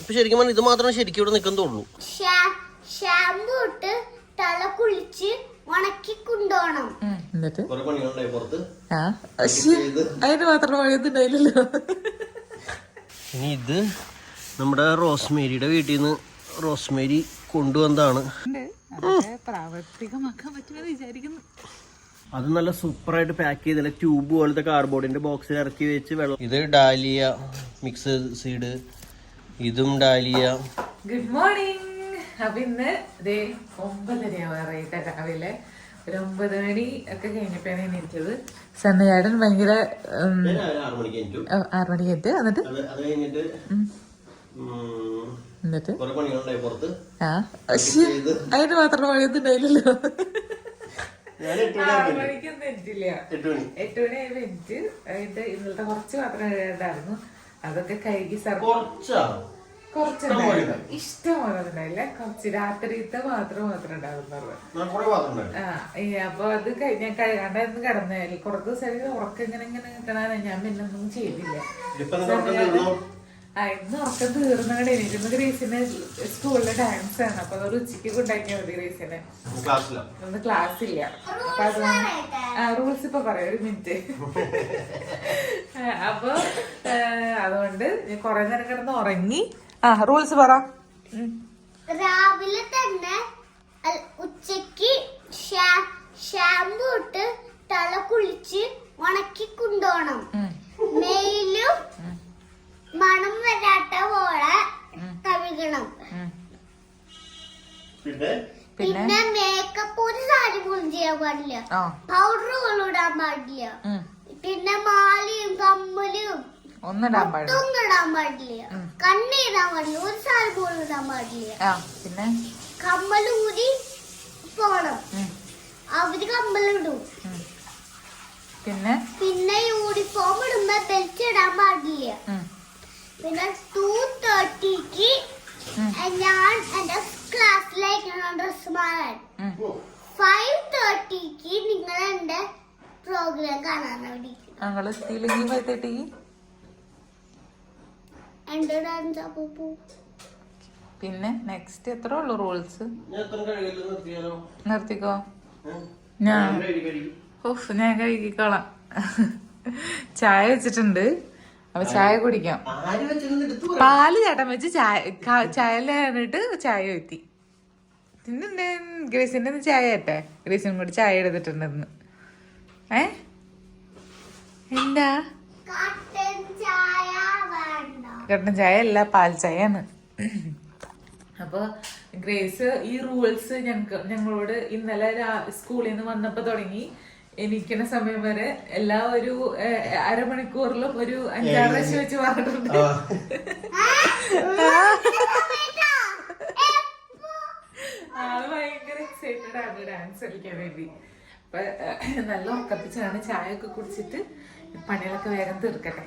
ഇപ്പൊ ശരിക്കും പറഞ്ഞാൽ ഇത് മാത്രമേ ശരിക്കും ഇവിടെ നിൽക്കാൻ തോന്നുള്ളൂ. ഷാമ്പു ഇട്ട് തല കുളിച്ച് ഉണക്കി കൊണ്ടുപോകണം. എന്നിട്ട്? അതിന് മാത്രം ഇനി ഇത് നമ്മുടെ റോസ്മേരിയുടെ വീട്ടിൽ നിന്ന് റോസ്മേരി കൊണ്ടുവന്നതാണ്. പ്രാവർത്തികമാക്കാൻ പറ്റുമെന്ന് വിചാരിക്കുന്നു. അത് നല്ല സൂപ്പറായിട്ട് പാക്ക് ചെയ്തില്ല ട്യൂബ് പോലത്തെ കാർഡ്ബോർഡിന്റെ ബോക്സിൽ ഇറക്കി വെച്ച് വെള്ളം ഇത് ഡാലിയ മിക്സ് സീഡ് ഇതും ഡാലിയ. ഗുഡ് മോർണിംഗ് അപ്പൊ ഇന്ന് ദേ ഒമ്പതരയാവാറായിട്ട് രാവിലെ. ഒരു ഒമ്പത് മണി ഒക്കെ കഴിഞ്ഞപ്പോഴാണ് എണീറ്റത്. സന്നയാടൻ ഭയങ്കര ആറു മണിക്ക് എത്തി എന്നിട്ട് അത് അത് കഴിഞ്ഞിട്ട് എന്നിട്ട്? അതിന് മാത്രം പണിയൊന്നും ഞാൻ ഇന്നലത്തെ കുറച്ച് മാത്രം അതൊക്കെ കഴുകി കുറച്ചുണ്ടായിരുന്നു. കുറച്ച് രാത്രിത്തെ മാത്രം മാത്രം ഉണ്ടായിരുന്നു. ആ അപ്പൊ അത് കഴിഞ്ഞ ഞാൻ കഴുകാണ്ടായിരുന്നു കിടന്നേൽ കുറച്ച് ദിവസം ഉറക്കം ഇങ്ങനെ ഇങ്ങനെ കിട്ടണ ഞാൻ പിന്നെ ഒന്നും ചെയ്തില്ല. ഇന്ന് ഉറക്കം തീർന്നവിടെ എനിക്കിന്ന് ഗ്രേസിന് സ്കൂളിലെ ഡാൻസ് ആണ്. അപ്പൊ അതൊരു ഉച്ചയ്ക്ക് കൊണ്ടാക്കിയാൽ മതി ഗ്രേസിനെ. ഒന്ന് ഇന്ന് ക്ലാസ് ഇല്ല അപ്പൊ അത് ആ റൂൾസ് ഇപ്പൊ പറയാം. ഒരു മിനിറ്റ് അപ്പൊ അതുകൊണ്ട് കൊറേ നേരം കിടന്ന് ഉറങ്ങി. ആ റൂൾസ് പറ. രാവിലെ തന്നെ ഉച്ചയ്ക്ക് ഷാമ്പു ഇട്ട് തല കുളിച്ച് ഉണക്കി കൊണ്ടുപോകണം ഉം. മെയിലും മണം വരാത്ത പോലെ കഴുകണം ഉം. പിന്നെ പിന്നെ പിന്നെ മേക്കപ്പ് ഒരു സാരി പോലും ചെയ്യാൻ പാടില്ല. പോലും ഇടാൻ പാടില്ല. പിന്നെ മാലയും കമ്മലും ഒന്നിടാൻ പാടില്ല. ഒന്നിടാൻ പാടില്ല. കണ്ണിടാൻ പാടില്ല. ഒരു സാരി പോലും ഇടാൻ പാടില്ല. പിന്നെ? കമ്മലൂരി പോണം. അവർ കമ്മലിടും. പിന്നെ? പിന്നെ യൂണിഫോം ഇടുമ്പോ ബെൽറ്റ് ഇടാൻ പാടില്ല. പിന്നെ ടു തേർട്ടിക്ക്. ഞാൻ എന്റെ ക്ലാസ്സിലേക്ക് ഡ്രസ് മാറാൻ. ഫൈവ് തേർട്ടിക്ക് നിങ്ങൾ എന്റെ പ്രോഗ്രാം കാണാൻ ഞങ്ങൾ എത്തിയില്ലെങ്കിൽ പത്തേട്ടി എന്റെ ഡാൻസ് അപ്പൂ പിന്നെ നെക്സ്റ്റ് എത്ര ഉള്ളു റൂൾസ് നിർത്തിക്കോ. ഞാൻ. ഓഫ് ഞാൻ കഴുകിക്കോളാം. ചായ വെച്ചിട്ടുണ്ട്. അപ്പൊ ചായ കുടിക്കാം. പാൽ ചേട്ടൻ വെച്ച് ചായ ചായ ചായയിലിട്ട് ചായ എത്തി പിന്നെ ഗ്രേസിന്റെ ഒന്ന് ചായ ആട്ടെ ഗ്രേസിനും കൂടി ചായ എടുത്തിട്ടുണ്ടെന്ന്. ഏ? എന്താ? കട്ടൻ ചായ വേണ്ട. കട്ടൻ ചായ അല്ല പാൽ ചായയാണ്. അപ്പോൾ ഗ്രേസ് ഈ റൂൾസ് ഞങ്ങൾക്ക് ഞങ്ങളോട് ഇന്നലെ സ്കൂളിൽ നിന്ന് വന്നപ്പോ തുടങ്ങി. എനിക്കുന്ന സമയം വരെ എല്ലാ ഒരു അരമണിക്കൂറിലും ഒരു അഞ്ചാറ് പ്രാവശ്യം വെച്ച് പറഞ്ഞിട്ടുണ്ട് ആൾ ഭയങ്കര എക്സൈറ്റഡ് ആൻസർ ഡാൻസ് കളിക്കാൻ വേണ്ടി അപ്പൊ നല്ല ഉറക്കപ്പിച്ചാണ് ചായ ഒക്കെ കുടിച്ചിട്ട് പണികളൊക്കെ വേഗം തീർക്കട്ടെ.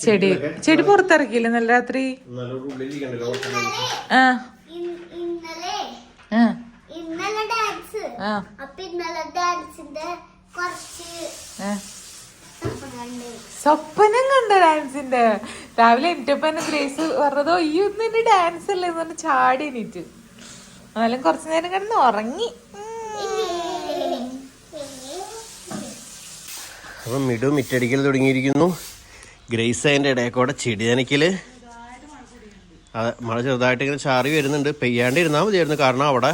ചെടി ചെടി പുറത്തിറക്കിയില്ല? നല്ല രാത്രി? നല്ലൊരു ഉള്ളിലിരിക്കണ്ടല്ലോ കുറച്ച് ആ. ഇന്നലെ ആ. ഇന്നലെ ഡാൻസ് ആ. അപ്പൊ ഇന്നലെ ഡാൻസിന്റെ കുറച്ച് ആ. കണ്ട് സ്വപ്നം കണ്ട ഡാൻസിന്റെ രാവിലെ എന്റെ ഗ്രേസ് പറഞ്ഞതോ ഈ ഒന്നും ഡാൻസ് അല്ലേ? എന്ന് പറഞ്ഞ് ചാടി എണീറ്റ്. എന്നാലും കുറച്ചു നേരം കിടന്ന് ഉറങ്ങി. അപ്പൊ മിടു മിറ്റടിക്കൽ തുടങ്ങിയിരിക്കുന്നു. ഗ്രേസ് അതിന്റെ ഇടയിൽ കൂടെ ചെടി നനയ്ക്കൽ അതെ മഴ ചെറുതായിട്ട് ഇങ്ങനെ ചാറി വരുന്നുണ്ട്. പെയ്യാണ്ട് ഇരുന്നാൽ മതിയായിരുന്നു. കാരണം അവിടെ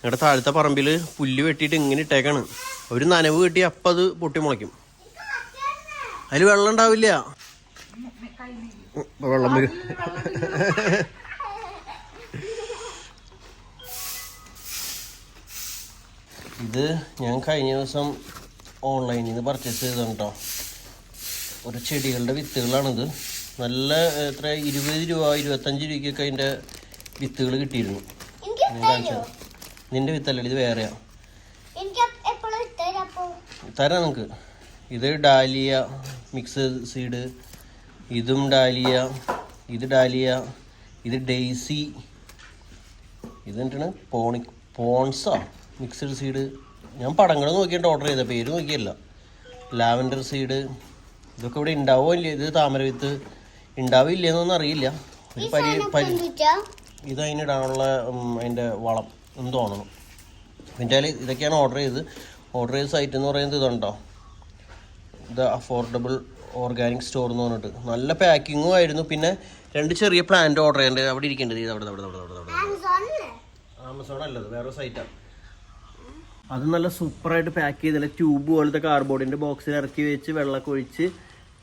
ഞങ്ങളുടെ താഴത്തെ പറമ്പിൽ പുല്ല് വെട്ടിയിട്ട് ഇങ്ങനെ ഇട്ടേക്കാണ്. ഒരു നനവ് കിട്ടി അപ്പം അത് പൊട്ടി മുളയ്ക്കും. അതിൽ വെള്ളം ഉണ്ടാവില്ല. വെള്ളം വരും. ഇത് ഞാൻ കഴിഞ്ഞ ദിവസം ഓൺലൈനിൽ നിന്ന് പർച്ചേസ് ചെയ്തതാണ് കേട്ടോ ഒരു ചെടികളുടെ വിത്തുകളാണിത്. നല്ല എത്ര ഇരുപത് രൂപ ഇരുപത്തഞ്ച് രൂപയ്ക്കൊക്കെ അതിന്റെ വിത്തുകൾ കിട്ടിയിരുന്നു. നിന്റെ വിത്തല്ല ഇത് വേറെയാ. തരാം നിങ്ങൾക്ക് ഇത് ഡാലിയ മിക്സ് സീഡ് ഇതും ഡാലിയ ഇത് ഡാലിയ ഇത് ഡെയ്സി. ഇതെന്താണ് പോണി പോൺസാ? Mixed seed. ഞാൻ പടങ്ങൾ നോക്കിയിട്ട് ഓർഡർ ചെയ്ത പേര് നോക്കിയല്ല. Lavender seed. ഇതൊക്കെ ഇവിടെ ഉണ്ടാവോ ഇല്ല? ഇത് താമര വിത്ത് ഉണ്ടാവില്ലേന്നൊന്നും അറിയില്ല. ഒരു പരി പരി ഇത് അതിനിടാനുള്ള അതിന്റെ വളം എന്ന് തോന്നണം. പിന്നെ ഇതൊക്കെയാണ് ഓർഡർ ചെയ്ത് ഓർഡർ ചെയ്ത സൈറ്റ് എന്ന് പറയുന്നത് ഇതുണ്ടോ? ദ അഫോർഡബിൾ ഓർഗാനിക് സ്റ്റോർ എന്ന് പറഞ്ഞിട്ട്. നല്ല പാക്കിങ്ങും ആയിരുന്നു. പിന്നെ രണ്ട് ചെറിയ പ്ലാന്റ് ഓർഡർ ചെയ്യേണ്ടത് അവിടെ ഇരിക്കേണ്ടത്. അവിടെ അവിടെ അവിടെ അവിടെ ആമസോൺ അല്ലത് വേറെ സൈറ്റാണ് അത് നല്ല സൂപ്പറായിട്ട് പാക്ക് ചെയ്ത് നല്ല ട്യൂബ് പോലത്തെ കാർഡ്ബോർഡിന്റെ ബോക്സിൽ ഇറക്കി വെച്ച് വെള്ളമൊക്കെ ഒഴിച്ച്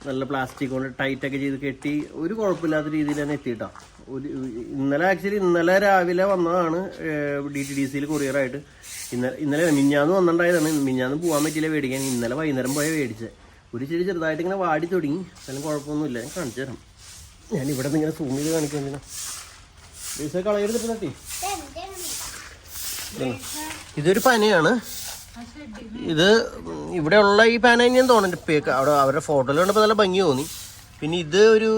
നല്ല പ്ലാസ്റ്റിക് കൊണ്ട് ടൈറ്റൊക്കെ ചെയ്ത് കെട്ടി ഒരു കുഴപ്പമില്ലാത്ത രീതിയിൽ തന്നെ എത്തിയിട്ടാ. ഒരു ഇന്നലെ ആക്ച്വലി ഇന്നലെ രാവിലെ വന്നതാണ് ഡി ടി ഡി സിയിൽ കൊറിയറായിട്ട് ഇന്നലെ ഇന്നലെ മിഞ്ഞാന്ന് വന്നിട്ടുണ്ടായതാണ്. മിഞ്ഞാന്ന് പോകാൻ പറ്റിയില്ല മേടിക്കാൻ. ഇന്നലെ വൈകുന്നേരം പോയ മേടിച്ചത് ഒരു ചെടി ചെറുതായിട്ട് ഇങ്ങനെ വാടി തുടങ്ങി. എന്നാലും കുഴപ്പമൊന്നുമില്ല ഞാൻ കാണിച്ചു തരാം. ഞാൻ ഇവിടെ നിന്ന് ഇങ്ങനെ സൂം ചെയ്ത് കാണിക്കാൻ പൈസ കളയെടുത്തിട്ട് തട്ടി ഇതൊരു പനയാണ്. ഇത് ഇവിടെയുള്ള ഈ പാന ഞാൻ തോന്നുന്നുണ്ട് അവിടെ അവരുടെ ഫോട്ടോയിൽ കണ്ടപ്പോൾ നല്ല ഭംഗി തോന്നി. പിന്നെ ഇത് ഒരു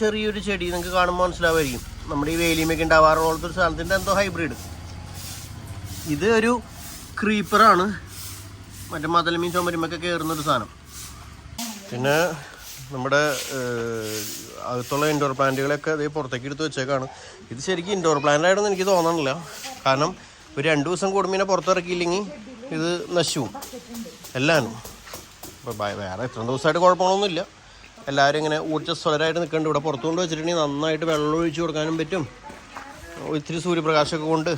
ചെറിയൊരു ചെടി നിങ്ങൾക്ക് കാണുമ്പോൾ മനസ്സിലാവുമായിരിക്കും. നമ്മുടെ ഈ വേലിമൊക്കെ ഉണ്ടാവാറുള്ള പോലത്തെ ഒരു സാധനത്തിന്റെ എന്തോ ഹൈബ്രിഡ് ഇത് ഒരു ക്രീപ്പറാണ് മറ്റേ മതലമീൻ ചുമരുമൊക്കെ കയറുന്ന ഒരു സാധനം. പിന്നെ നമ്മുടെ അകത്തുള്ള ഇൻഡോർ പ്ലാന്റുകളൊക്കെ അതേ പുറത്തേക്ക് എടുത്ത് വെച്ചേക്കാണ്. ഇത് ശരിക്കും ഇൻഡോർ പ്ലാന്റ് ആയിട്ടൊന്നും എനിക്ക് തോന്നണില്ല. കാരണം ഒരു രണ്ട് ദിവസം കൂടുമ്പോൾ പുറത്തിറക്കിയില്ലെങ്കിൽ ഇത് നശു എല്ലാം. ഇപ്പോൾ വേറെ ഇത്ര ദിവസമായിട്ട് കുഴപ്പമൊന്നുമില്ല എല്ലാവരും ഇങ്ങനെ ഊർജസ്വലരായിട്ട് നിൽക്കുന്നുണ്ട് ഇവിടെ പുറത്തുകൊണ്ട് വെച്ചിട്ടുണ്ടെങ്കിൽ നന്നായിട്ട് വെള്ളം ഒഴിച്ചു കൊടുക്കാനും പറ്റും. ഇത്തിരി സൂര്യപ്രകാശമൊക്കെ കൊണ്ട്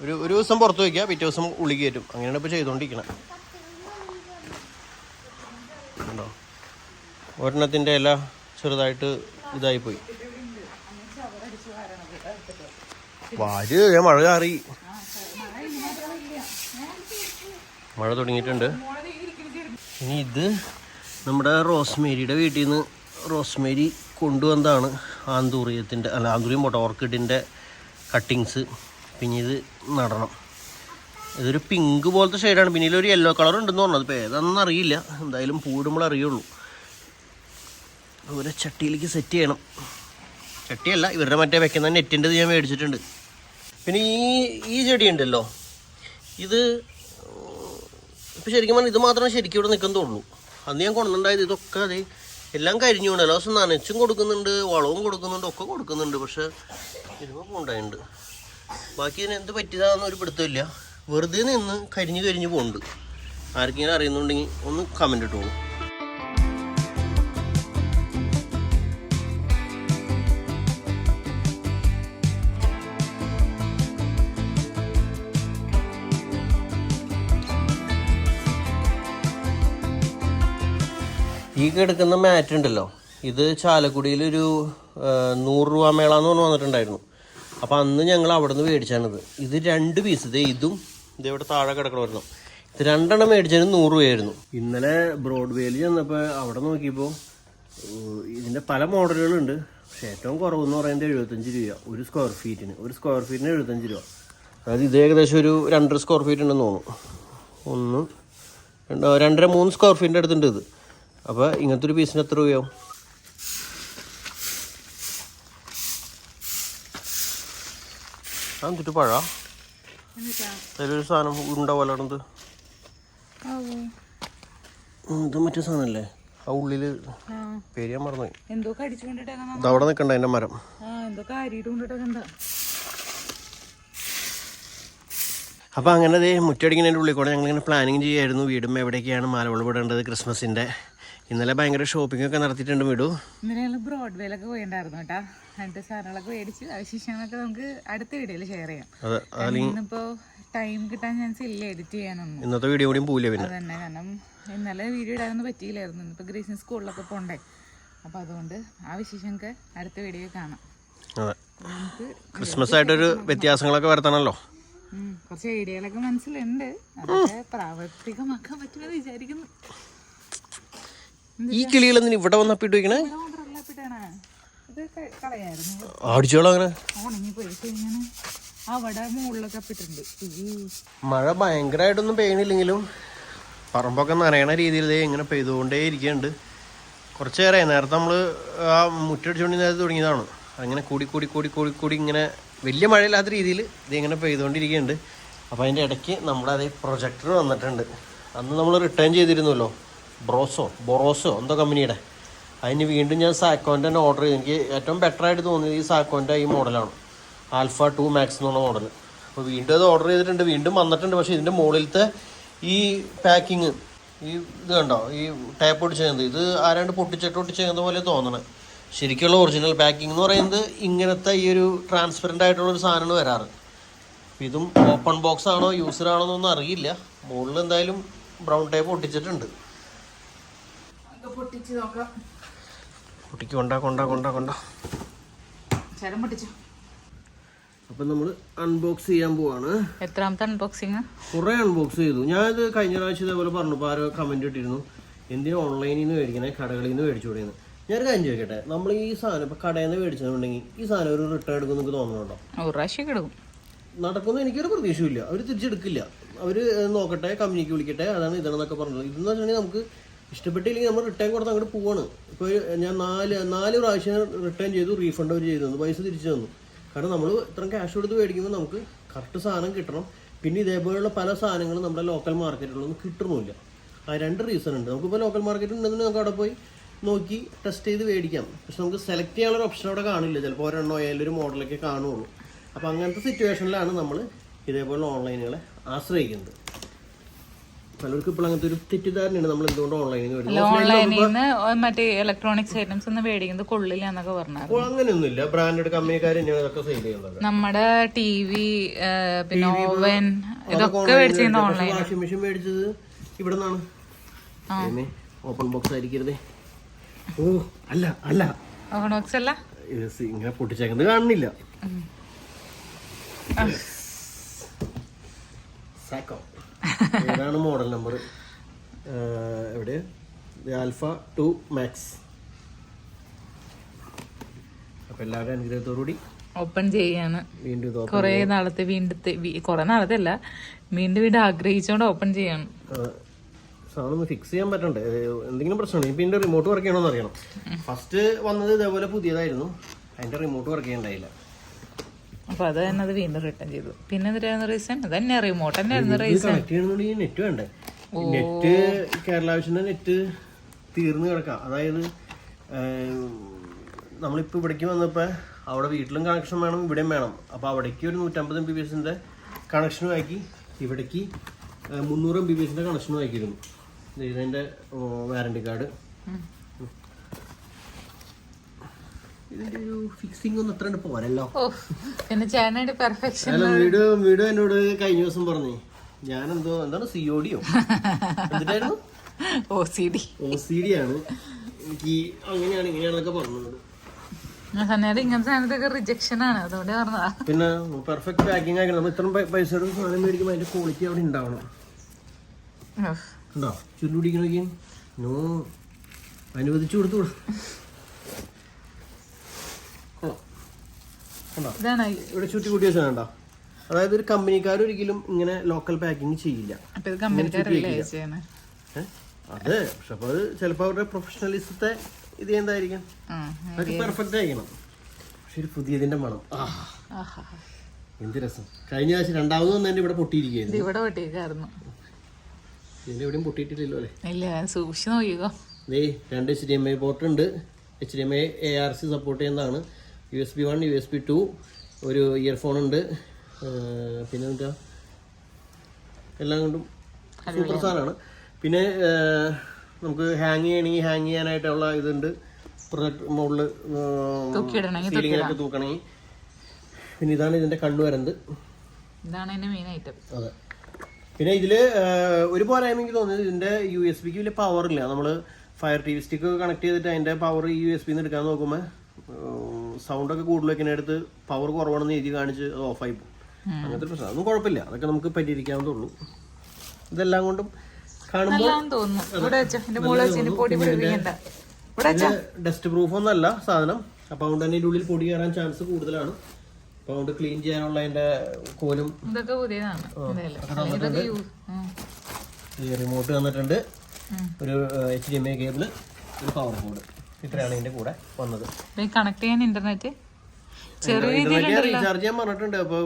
ഒരു ഒരു ദിവസം പുറത്ത് വയ്ക്കുക പിറ്റേ ദിവസം ഉള്ളി കയറ്റും. അങ്ങനെയാണ് ഇപ്പോൾ ചെയ്തുകൊണ്ടിരിക്കുന്നത് ഉണ്ടോ ഒരെണ്ണത്തിന്റെ ഇല ചെറുതായിട്ട് ഇതായിപ്പോയി. വാര് മഴ കാറി മഴ തുടങ്ങിയിട്ടുണ്ട്. ഇനി ഇത് നമ്മുടെ റോസ്മേരിയുടെ വീട്ടിൽ നിന്ന് റോസ്മേരി കൊണ്ടുവന്നതാണ് ആന്തൂറിയത്തിന്റെ അല്ല ആന്തൂറിയം പോട്ടെ ഓർക്കിഡിന്റെ കട്ടിങ്സ്. പിന്നെ ഇത് നടണം. ഇതൊരു പിങ്ക് പോലത്തെ ഷെയ്ഡാണ്. പിന്നെ ഇതിലൊരു യെല്ലോ കളർ ഉണ്ടെന്ന് പറഞ്ഞത്. ഇപ്പോൾ ഏതാണെന്ന് അറിയില്ല. എന്തായാലും പൂടുമ്പോൾ അറിയുള്ളൂ. അതുപോലെ ചട്ടിയിലേക്ക് സെറ്റ് ചെയ്യണം. ചട്ടിയല്ല ഇവരുടെ മറ്റേ വെക്കുന്ന നെറ്റിന്റെ ഞാൻ മേടിച്ചിട്ടുണ്ട്. പിന്നെ ഈ ഈ ചെടി ഉണ്ടല്ലോ ഇത് ഇപ്പം ശരിക്കും പറഞ്ഞാൽ ഇത് മാത്രമേ ശരിക്കും ഇവിടെ നിൽക്കുന്നുള്ളൂ അന്ന് ഞാൻ കൊണ്ടുണ്ടായത് ഇതൊക്കെ അതെ എല്ലാം കരിഞ്ഞു കൊണ്ട് എല്ലാ ദിവസം നനച്ചും കൊടുക്കുന്നുണ്ട് വളവും കൊടുക്കുന്നുണ്ട് ഒക്കെ കൊടുക്കുന്നുണ്ട്. പക്ഷേ ഇരുമ്പ് പോണ്ടായിട്ടുണ്ട് ബാക്കി ഇതിന് എന്ത് പറ്റിയതാണെന്ന് ഒരു പിടുത്തമില്ല വെറുതെ നിന്ന് കരിഞ്ഞ് കരിഞ്ഞ് പോകുന്നുണ്ട് ആർക്കെങ്കിലും അറിയുന്നുണ്ടെങ്കിൽ ഒന്ന് കമന്റ് ഇട്ടോളൂ. ഈ കിടക്കുന്ന മാറ്റ് ഉണ്ടല്ലോ. ഇത് ചാലക്കുടിയിൽ ഒരു നൂറ് രൂപ മേള എന്ന് പറഞ്ഞ് വന്നിട്ടുണ്ടായിരുന്നു. അപ്പോൾ അന്ന് ഞങ്ങൾ അവിടെ നിന്ന് മേടിച്ചാണിത്. ഇത് രണ്ട് പീസ് ഇത് ഇതും ഇത് ഇവിടെ താഴെ കിടക്കണമായിരുന്നു ഇത് രണ്ടെണ്ണം മേടിച്ചതിന് നൂറ് രൂപയായിരുന്നു. ഇന്നലെ ബ്രോഡ്വേയിൽ ചെന്നപ്പോൾ അവിടെ നോക്കിയപ്പോൾ ഇതിന്റെ പല മോഡലുകളുണ്ട്. പക്ഷേ ഏറ്റവും കുറവെന്ന് പറയുന്നത് എഴുപത്തഞ്ച് രൂപ ഒരു സ്ക്വയർ ഫീറ്റിന് ഒരു സ്ക്വയർ ഫീറ്റിന് എഴുപത്തഞ്ച് രൂപ. അതായത് ഇത് ഏകദേശം ഒരു രണ്ടര സ്ക്വയർ ഫീറ്റ് ഉണ്ടെന്ന് തോന്നുന്നു. ഒന്ന് രണ്ടോ രണ്ടര മൂന്ന് സ്ക്വയർ ഫീറ്റിന്റെ അടുത്തുണ്ട് ഇത്. അപ്പോൾ ഇങ്ങനത്തെ ഒരു പീസിന് എത്ര രൂപയാവും? എന്നിട്ട് പഴ? അതിലൊരു സാധനം ഉണ്ട പോലെ നടന്നത് ഇത് മറ്റേ സാധനല്ലേ? ആ ഉള്ളിൽ പേര് ഞാൻ മറന്നു അവിടെ നിൽക്കണ്ട എന്റെ മരം. അപ്പൊ അങ്ങനെ മുറ്റടിക്കുന്നതിന്റെ ഉള്ളിൽ കൂടെ ഞങ്ങളിങ്ങനെ പ്ലാനിങ് ചെയ്യായിരുന്നു. വീടും എവിടേക്കാണ് മാലവെള്ളം വിടേണ്ടത് ക്രിസ്മസിന്റെ ഇന്നലെ ഭയങ്കര ഷോപ്പിംഗ് ഒക്കെ നടത്തിയിട്ടുണ്ട് വീടു. ഇന്നലെ ഞങ്ങൾ ബ്രോഡ്വേയിലൊക്കെ പോയിണ്ടായിരുന്നു കേട്ടാ. എന്നിട്ട് സാധനങ്ങളൊക്കെ മേടിച്ച് അവശേഷങ്ങളൊക്കെ നമുക്ക് അടുത്ത വീഡിയോയിൽ ഷെയർ ചെയ്യാം. ഇന്നിപ്പോ ടൈം കിട്ടാൻ ചാൻസ് ഇല്ല എഡിറ്റ് ചെയ്യാനൊന്നും. ഇന്നത്തെ വീഡിയോ കൂടി പോവില്ല പിന്നെ? അതന്നെ കാരണം ഇന്നലെ വീഡിയോ ഇടാനൊന്നും പറ്റിയില്ലായിരുന്നു. ഇന്നിപ്പോ ഗ്രീസിൻ സ്കൂളിലൊക്കെ പോണ്ടേ. അപ്പൊ അതുകൊണ്ട് ആ വിശേഷങ്ങൾ അടുത്ത വീഡിയോ കാണാം. ക്രിസ്മസ് ആയിട്ടൊരു വ്യത്യാസങ്ങളൊക്കെ വരുത്തണല്ലോ. കുറച്ച് ഐഡിയകളൊക്കെ മനസ്സിലുണ്ട്. അതൊക്കെ പ്രാവർത്തികമാക്കാൻ പറ്റുമെന്ന് വിചാരിക്കുന്നു. ഈ കിളികളൊന്നും ഇവിടെ ക- കളയായിരുന്നു. അടിച്ചോളാം അങ്ങനെ. മഴ ഭയങ്കരമായിട്ടൊന്നും പെയ്യണില്ലെങ്കിലും പറമ്പൊക്കെ നനയണ രീതിയിൽ ഇങ്ങനെ പെയ്തുകൊണ്ടേ ഇരിക്കുന്നുണ്ട്. കുറച്ച് നേരമായി നേരത്തെ നമ്മൾ ആ മുറ്റടിച്ചുകൊണ്ട് നേരത്തെ തുടങ്ങിയതാണ്. അങ്ങനെ കൂടി കൂടി കൂടി കൂടി കൂടി ഇങ്ങനെ വലിയ മഴയില്ലാത്ത രീതിയിൽ ഇത് ഇങ്ങനെ പെയ്തുകൊണ്ടിരിക്കുന്നുണ്ട്. അപ്പോൾ അതിന്റെ ഇടയ്ക്ക് നമ്മുടെ അതേ പ്രൊജക്ടർ വന്നിട്ടുണ്ട്. അന്ന് നമ്മൾ റിട്ടേൺ ചെയ്തിരുന്നല്ലോ. ബ്രോസോ ബൊറോസോ എന്തോ കമ്പനിയുടെ. അതിന് വീണ്ടും ഞാൻ സാക്കോന്റെ തന്നെ ഓർഡർ ചെയ്തു. എനിക്ക് ഏറ്റവും ബെറ്റർ ആയിട്ട് തോന്നിയത് ഈ സാക്കോന്റെ ഈ മോഡലാണ് ആൽഫ ടു മാക്സ് എന്ന് പറഞ്ഞ മോഡൽ അപ്പോൾ വീണ്ടും അത് ഓർഡർ ചെയ്തിട്ടുണ്ട്. വീണ്ടും വന്നിട്ടുണ്ട്. പക്ഷേ ഇതിന്റെ മുകളിലത്തെ ഈ പാക്കിങ് ഈ ഇത് കണ്ടോ? ഈ ടേപ്പ് ഒട്ടിച്ചത് ഇത് ആരാണ്ട് പൊട്ടിച്ചിട്ട് ഒട്ടിച്ചത് പോലെ തോന്നണേ. ശരിക്കുള്ള ഒറിജിനൽ പാക്കിംഗ് എന്ന് പറയുന്നത് ഇങ്ങനത്തെ ഈ ഒരു ട്രാൻസ്പെറന്റ് ആയിട്ടുള്ള ഒരു സാധനമാണ് വരാറ്. ഇതും ഓപ്പൺ ബോക്സ് ആണോ യൂസർ ആണോ എന്നൊന്നും അറിയില്ല. മുകളിൽ എന്തായാലും ബ്രൗൺ ടൈപ്പ് ഒട്ടിച്ചിട്ടുണ്ട്. പൊട്ടിച്ച് നോക്കാം. പൊട്ടിക്ക് കൊണ്ടാ കൊണ്ടാ കൊണ്ടാ കൊണ്ടാ. ചേരം പൊട്ടിച്ചു? അപ്പം നമ്മൾ അൺബോക്സ് ചെയ്യാൻ പോവാണ്. എത്രാമത്തെ അൺബോക്സിങ് കുറേ അൺബോക്സ് ചെയ്തു. ഞാനിത് കഴിഞ്ഞ പ്രാവശ്യം ഇതേപോലെ പറഞ്ഞപ്പോൾ ആരോ കമന്റ് ഇട്ടിരുന്നു. എന്തിനാ ഓൺലൈനിൽ നിന്ന് മേടിക്കണേ? കടകളിൽ നിന്ന് മേടിച്ചുകൂടെയെന്ന് ഞാനൊരു കാര്യം ചോദിക്കട്ടെ? നമ്മൾ ഈ സാധനം ഇപ്പോൾ കടയിൽ നിന്ന് മേടിച്ചിട്ടുണ്ടെങ്കിൽ ഈ സാധനം ഒരു റിട്ടേൺ എടുക്കും നിങ്ങൾക്ക് തോന്നുന്നുണ്ടോ? ഒരു പ്രാവശ്യം കിടും നടക്കുന്ന എനിക്കൊരു പ്രതീക്ഷയില്ല അവർ തിരിച്ചെടുക്കില്ല. അവർ നോക്കട്ടെ കമ്പനിക്ക് വിളിക്കട്ടെ. അതാണ് ഇതാണെന്നൊക്കെ പറഞ്ഞത്. ഇതെന്ന് വെച്ചിട്ടുണ്ടെങ്കിൽ നമുക്ക് ഇഷ്ടപ്പെട്ടില്ലെങ്കിൽ നമ്മൾ റിട്ടേൺ കൊടുത്ത് അങ്ങോട്ട് പോവാണ്. ഇപ്പോൾ ഞാൻ നാല് നാല് പ്രാവശ്യം റിട്ടേൺ ചെയ്തു റീഫണ്ട് അവർ ചെയ്തു തന്നു പൈസ തിരിച്ചു തന്നു. കാരണം നമ്മൾ ഇത്രയും ക്യാഷ് കൊടുത്ത് മേടിക്കുമ്പോൾ നമുക്ക് കറക്റ്റ് സാധനം കിട്ടണം. പിന്നെ ഇതേപോലെയുള്ള പല സാധനങ്ങളും നമ്മുടെ ലോക്കൽ മാർക്കറ്റിലൊന്നും കിട്ടണമില്ല. ആ രണ്ട് റീസൺ ഉണ്ട്. നമുക്കിപ്പോൾ ലോക്കൽ മാർക്കറ്റ് ഉണ്ടെങ്കിൽ നമുക്ക് അവിടെ പോയി നോക്കി ടെസ്റ്റ് ചെയ്ത് മേടിക്കാം. പക്ഷെ നമുക്ക് സെലക്ട് ചെയ്യാനുള്ള ഓപ്ഷൻ അവിടെ കാണില്ല. ചിലപ്പോൾ ഒരെണ്ണോ ഒരു മോഡലൊക്കെ കാണുള്ളൂ അപ്പോൾ അങ്ങനത്തെ സിറ്റുവേഷനിലാണ് നമ്മൾ ഇതേപോലെ ഓൺലൈനുകളെ ആശ്രയിക്കുന്നത്. പലർക്കും ഇപ്പോൾ അങ്ങനത്തെ ഒരു തെറ്റിദ്ധാരണയാണ് നമ്മൾ എന്തുകൊണ്ട് ഓൺലൈനിൽ നിന്ന് ഓൺലൈനിൽ നിന്ന് മറ്റേ ഇലക്ട്രോണിക്സ് ഐറ്റംസ് ഒന്നും മേടിക്കുന്നത് കൊള്ളില്ല എന്നൊക്കെ പറഞ്ഞാൽ അപ്പോൾ അങ്ങനെയൊന്നുമില്ല. ബ്രാൻഡഡ് കമ്പനിക്കാർ ഇതൊക്കെ സെയിൽ ചെയ്യുന്നത്. നമ്മുടെ ടി വി പിന്നെ ഓവൻ ഇതൊക്കെ മേടിച്ചിരുന്ന ഓൺലൈൻ വാഷിംഗ് മെഷീൻ മേടിച്ചത് ഇവിടെ നിന്നാണ് ഓപ്പൺ ബോക്സ് ആയിരിക്കരുതേ. ഓ അല്ല അല്ല. ഓപ്പൺ ബോക്സ് അല്ല? ഇങ്ങനെ പൊട്ടിച്ചേക്കുന്നത് കാണുന്നില്ല. സാക്കോ ഏതാണ് മോഡൽ നമ്പർ എവിടെ? ആൽഫ ടു മാക്സ് അപ്പൊ എല്ലാവരുടെ അനുഗ്രഹത്തോടുകൂടി ഓപ്പൺ ചെയ്യാണ്. വീണ്ടും കുറെ നാളത്തെ വീണ്ടത്തെ കുറെ നാളത്തെ അല്ല വീണ്ടും വീണ്ടും ആഗ്രഹിച്ചോണ്ട് ഓപ്പൺ ചെയ്യാണ്. സാധനം ഫിക്സ് ചെയ്യാൻ പറ്റണ്ടേ? എന്തെങ്കിലും പ്രശ്നമാണ് ഇപ്പൊ ഇതിന്റെ റിമോട്ട് വർക്ക് ചെയ്യണമെന്ന് അറിയണം. ഫസ്റ്റ് വന്നത് ഇതേപോലെ പുതിയതായിരുന്നു. അതിന്റെ റിമോട്ട് വർക്ക് ചെയ്യണ്ടായില്ല. അപ്പൊ അത് തന്നെ അത് വീണ്ടും റിട്ടേൺ ചെയ്തു. പിന്നെ എന്തിനായിരുന്നു റീസൺ അത് തന്നെ റിമോട്ട് തന്നെ ആയിരുന്നു റീസൺ നെറ്റ് വേണ്ടേ? നെറ്റ് കേരള ആവശ്യത്തിന്റെ നെറ്റ് തീർന്നു കിടക്കാം. അതായത് ഏം, നമ്മളിപ്പോ ഇവിടേക്ക് വന്നപ്പോ അവിടെ വീട്ടിലും കണക്ഷൻ വേണം ഇവിടെയും വേണം. അപ്പൊ അവിടേക്ക് ഒരു നൂറ്റമ്പത് എം ബി ബി എസിന്റെ കണക്ഷനും ആക്കി ഇവിടേക്ക് മുന്നൂറ് എം ബി ബി എസിന്റെ കണക്ഷനും ആക്കിയിരുന്നു ദേ ഇതിന്റെ വാറണ്ടി കാർഡ് ഇതിന്റെ ഒരു ഫിക്സിംഗ് ഒന്നും അത്ര പോരല്ലോ. പിന്നെ ചേട്ടനായിട്ട് പെർഫെക്ഷൻ അല്ല വീട് വീട് എന്നോട് കഴിഞ്ഞ ദിവസം പറഞ്ഞേ ഞാൻ എന്തോ എന്താണ് സി ഒ ഡിയോ എന്നിട്ടായിരുന്നു O C D O C D ആണ്. എനിക്ക് അങ്ങനെയാണ് ഇങ്ങനെയാണെന്നൊക്കെ പറഞ്ഞത് സന്നേരം ഇങ്ങനത്തെ സാധനത്തൊക്കെ റിജക്ഷൻ ആണ്. അതുകൊണ്ട് പറഞ്ഞതാ. പിന്നെ പെർഫെക്റ്റ് പാക്കിംഗ് ആക്കണം. നമ്മൾ ഇത്രയും പൈസ എടുത്ത് സാധനം മേടിക്കുമ്പോൾ അതിന്റെ ക്വാളിറ്റി അവിടെ ഉണ്ടാവണം. ഉണ്ടോ? നോ. അനുവദിച്ചു കൊടുത്തു വിടും കൊള്ളാം കണ്ടോ ഇതാണ്. ഇവിടെ ചുറ്റി കൂട്ടിയ സാധനം ഉണ്ടോ? അതായത് ഒരു കമ്പനിക്കാർ ഒരിക്കലും ഇങ്ങനെ ലോക്കൽ പാക്കിംഗ് ചെയ്യില്ല? അതെ പക്ഷെ അപ്പൊ അത് ചിലപ്പോ അവരുടെ പ്രൊഫഷണലിസത്തെ ഇത് എന്തായിരിക്കും അതൊക്കെ പെർഫെക്റ്റ് ആയിരിക്കണം. പക്ഷെ ഒരു പുതിയതിന്റെ മണം. എന്ത് രസം. കഴിഞ്ഞ ആഴ്ച രണ്ടാമത് വന്നതിന്റെ ഇവിടെ പൊട്ടിയിരിക്കുന്നു ഇവിടെ പൊട്ടിയേക്കായിരുന്നു ഇതിന്റെ എവിടെയും പൊട്ടിയിട്ടില്ലല്ലോ അല്ലേ? ഇല്ല സൂക്ഷിച്ച് നോക്കിക്കോ. ദേ രണ്ട് H D M I port ഉണ്ട്. H D M I A R C support ചെയ്യുന്നതാണ്. U S B one U S B two ഒരു ഇയർഫോൺ ഉണ്ട്. പിന്നെ എന്താ? എല്ലാം കൊണ്ടും സൂപ്പർ സാധനമാണ്. പിന്നെ നമുക്ക് ഹാങ് ചെയ്യണമെങ്കിൽ ഹാങ് ചെയ്യാനായിട്ടുള്ള ഇതുണ്ട്. മുകളിൽ സീലിങ്ങിലൊക്കെ തൂക്കണമെങ്കിൽ. പിന്നെ ഇതാണ് ഇതിന്റെ കണ്ണു വരുന്നത് ഇതാണ് അതിന്റെ മെയിൻ ഐറ്റം അതെ. പിന്നെ ഇതിൽ ഒരു പോരായ്മ എനിക്ക് തോന്നിയത്. ഇതിന്റെ യു എസ് ബിക്ക് വലിയ പവർ ഇല്ല. നമ്മൾ fire T V stick connect ചെയ്തിട്ട് അതിന്റെ പവർ യു എസ് ബിന്ന് എടുക്കാൻ നോക്കുമ്പോൾ സൗണ്ട് ഒക്കെ കൂടുതൽ വെക്കുന്നതിനടുത്ത് പവർ കുറവാണെന്ന് എഴുതി കാണിച്ച് അത് ഓഫായി പോകും. അങ്ങനത്തെ പ്രശ്നം. അതൊന്നും കുഴപ്പമില്ല. അതൊക്കെ നമുക്ക് പരിഹരിക്കാവുന്നതുള്ളൂ ഇതെല്ലാം കൊണ്ടും കാണുമ്പോൾ ഡസ്റ്റ് പ്രൂഫ് ഒന്നല്ല സാധനം. അപ്പൊ അതുകൊണ്ട് തന്നെ ഇതിന്റെ ഉള്ളിൽ പൊടി കയറാൻ ചാൻസ് കൂടുതലാണ്. അപ്പൊ അതുകൊണ്ട് ക്ലീൻ ചെയ്യാനുള്ള അതിന്റെ കോലും ഈ റിമോട്ട് തന്നിട്ടുണ്ട്. ഒരു H D M I cable ഒരു പവർ കോഡ് ഇത്രയാണ് ഇതിന്റെ കൂടെ വന്നത്. കണക്ട് ചെയ്യാൻ ഇന്റർനെറ്റ് ചെറിയ റീചാർജ് ചെയ്യാൻ പറഞ്ഞിട്ടുണ്ട്. അപ്പൊ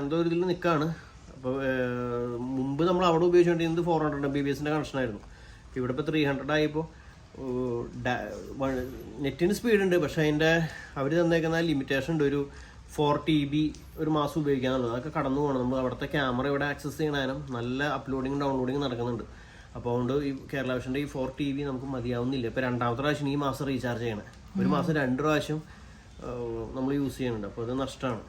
എന്തോ ഒരു ഇതിൽ നിൽക്കാണ് അപ്പൊ ഏഹ്, മുമ്പ് നമ്മൾ അവിടെ ഉപയോഗിച്ചുകൊണ്ടിരുന്നത് four hundred M B B എസിന്റെ കണക്ഷൻ ആയിരുന്നു ഇവിടെ ഇപ്പോൾ ത്രീ ഹൺഡ്രഡ് ആയപ്പോൾ നെറ്റിന് സ്പീഡ് ഉണ്ട്. പക്ഷെ അതിന്റെ അവർ തന്നേക്കുന്ന ലിമിറ്റേഷൻ ഉണ്ട്. ഒരു ഫോർ ടി ബി ഒരു മാസം ഉപയോഗിക്കാന്നുള്ളത്. അതൊക്കെ കടന്നു പോകണം. നമ്മൾ അവിടുത്തെ ക്യാമറ ഇവിടെ ആക്സസ് ചെയ്യണാനും നല്ല അപ്ലോഡിങ് ഡൗൺലോഡിങ് നടക്കുന്നുണ്ട്. അപ്പോൾ അതുകൊണ്ട് ഈ കേരള വിഷന്റെ ഈ ഫോർ ടി വി നമുക്ക് മതിയാവുന്നില്ല. ഇപ്പോൾ രണ്ടാമത്തെ പ്രാവശ്യം ഈ മാസം റീചാർജ് ചെയ്യണം. ഒരു മാസം രണ്ട് പ്രാവശ്യം നമ്മൾ യൂസ് ചെയ്യുന്നുണ്ട്. അപ്പോൾ അത് നഷ്ടമാണ്.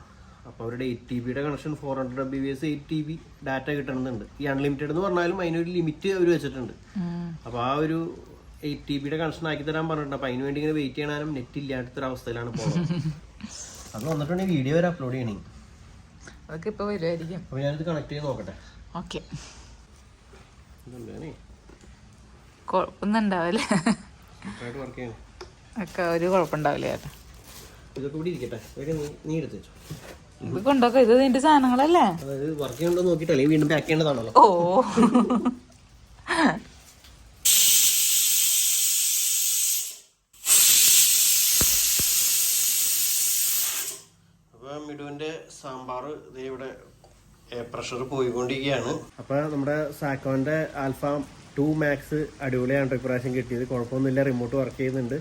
അപ്പോൾ അവരുടെ എയ്റ്റ് ടി ബിയുടെ connection four hundred B B S eight T B data കിട്ടണമെന്നുണ്ട്. ഈ അൺലിമിറ്റഡ് എന്ന് പറഞ്ഞാലും അതിനൊരു ലിമിറ്റ് അവർ വെച്ചിട്ടുണ്ട്. അപ്പോൾ ആ ഒരു എയ്റ്റ് ടി ബിയുടെ കണക്ഷൻ ആക്കി തരാൻ പറഞ്ഞിട്ടുണ്ട്. അപ്പോൾ അതിന് വേണ്ടി ഇങ്ങനെ വെയിറ്റ് ചെയ്യണാനും നെറ്റ് ഇല്ലാത്തൊരു അവസ്ഥയിലാണ് പോകുന്നത് അത് വന്നിട്ടുണ്ടെങ്കിൽ വീഡിയോ വരെ അപ്ലോഡ് ചെയ്യണേ. അതൊക്കെ ഇപ്പൊ വരുമായിരിക്കും അപ്പോൾ ഞാനിത് കണക്ട് ചെയ്ത് നോക്കട്ടെ. ഓക്കെ ഇതുണ്ടേ കുഴപ്പമൊന്നും ഉണ്ടാവില്ല വർക്ക് ചെയ്യണേ. ഒക്കെ ഒരു കുഴപ്പമുണ്ടാവില്ല ചേട്ടാ. ഇതൊക്കെ ഇവിടെ ഇരിക്കട്ടെ. ഇതൊക്കെ നീ നീ എടുത്ത് വെച്ചോ. ഇത് കൊണ്ടൊക്കെ. ഇത് നിന്റെ സാധനങ്ങളല്ലേ? അതായത് വർക്ക് ചെയ്യണ്ടോ നോക്കിട്ടല്ലേ വീണ്ടും പാക്ക് ചെയ്യേണ്ടതാണല്ലോ. ഓ. അപ്പൊ സാമ്പാർ ഇവിടെ പ്രഷർ പോയിക്കൊണ്ടിരിക്കുകയാണ്. അപ്പൊ നമ്മുടെ സാക്കോന്റെ ആൽഫ ടു മാക്സ് അടിപൊളിയാണ് ഇപ്രാവശ്യം കിട്ടിയത്. കുഴപ്പമൊന്നുമില്ല റിമോട്ട് വർക്ക് ചെയ്യുന്നുണ്ട്.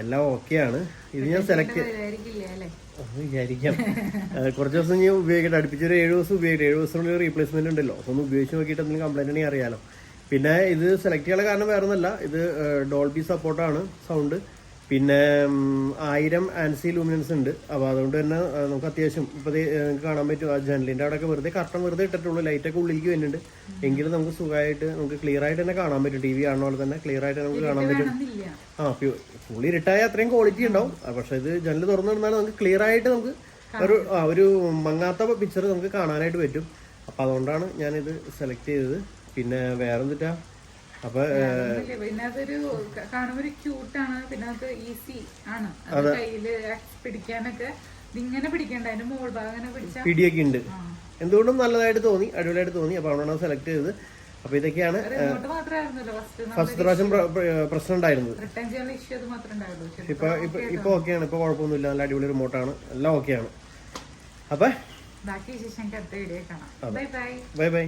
എല്ലാം ഓക്കെയാണ്. ഇത് ഞാൻ സെലക്ട് വിചാരിക്കാം. കുറച്ച് ദിവസം ഞാൻ ഉപയോഗിക്കട്ടെ. അടുപ്പിച്ചൊരു ഏഴ് ദിവസം ഉപയോഗിക്കട്ടെ. ഏഴ് ദിവസത്തിനുള്ളിൽ റീപ്ലേസ്മെന്റ് ഉണ്ടല്ലോ. അപ്പൊ ഒന്ന് ഉപയോഗിച്ച് നോക്കിയിട്ട് എന്തെങ്കിലും കംപ്ലൈന്റ് ഉണ്ടെങ്കിൽ അറിയാലോ. പിന്നെ ഇത് സെലക്ട് ചെയ്യാനുള്ള കാരണം വേറെ ഒന്നല്ല ഇത് ഡോൾബി സപ്പോർട്ടാണ് സൗണ്ട് പിന്നെ ആയിരം ആൻസി ലൂമിനൻസ് ഉണ്ട്. അപ്പോൾ അതുകൊണ്ട് തന്നെ നമുക്ക് അത്യാവശ്യം ഇപ്പോൾ കാണാൻ പറ്റും ആ ജനലിന്റെ അവിടെയൊക്കെ വെറുതെ കർട്ടൻ വെറുതെ ഇട്ടിട്ടുള്ളൂ. ലൈറ്റൊക്കെ ഉള്ളിലേക്ക് വരുന്നുണ്ട്. എങ്കിലും നമുക്ക് സുഖമായിട്ട് നമുക്ക് ക്ലിയർ ആയിട്ട് തന്നെ കാണാൻ പറ്റും. ടി വി കാണുന്ന പോലെ തന്നെ ക്ലിയർ ആയിട്ട് നമുക്ക് കാണാൻ പറ്റും. ആ ഫുൾ ഇരുട്ടായ അത്രയും ക്വാളിറ്റി ഉണ്ടാവും. പക്ഷെ ഇത് ജനൽ തുറന്നു നിന്നാൽ നമുക്ക് ക്ലിയർ ആയിട്ട് നമുക്ക് ഒരു ആ, ഒരു മങ്ങാത്ത പിക്ചർ നമുക്ക് കാണാനായിട്ട് പറ്റും. അപ്പം അതുകൊണ്ടാണ് ഞാനിത് സെലക്ട് ചെയ്തത്. പിന്നെ വേറെ എന്തിട്ടാ അപ്പൊ പിന്നെ അതൊരു ക- കാണുമ്പോ ഒരു ക്യൂട്ടാണ് പിന്നെ അത് ഈസി ആണ്. അത് കയ്യിൽ പിടിക്കാനൊക്കെ ഇതിങ്ങനെ പിടിക്കണ്ട അതിന്റെ മോൾ ഭാഗം ഇങ്ങനെ പിടിച്ചാ പിടിയൊക്കെ ഉണ്ട്. എന്തുകൊണ്ടും നല്ലതായിട്ട് തോന്നി അടിപൊളിയായിട്ട് തോന്നി. അപ്പൊ അവിടെയാണ് സെലക്ട് ചെയ്തത്. അപ്പൊ ഇതൊക്കെയാണ് ഫസ്റ്റ് പ്രാവശ്യം പ്ര- പ്ര- പ്രശ്നം ഉണ്ടായിരുന്നത്. ഇപ്പൊ ഇപ്പൊ ഇപ്പൊ ഓക്കെയാണ് ഇപ്പൊ കുഴപ്പമൊന്നുമില്ല. നല്ല അടിപൊളി റിമോട്ടാണ് എല്ലാം ഓക്കെയാണ് അപ്പൊ? Bye bye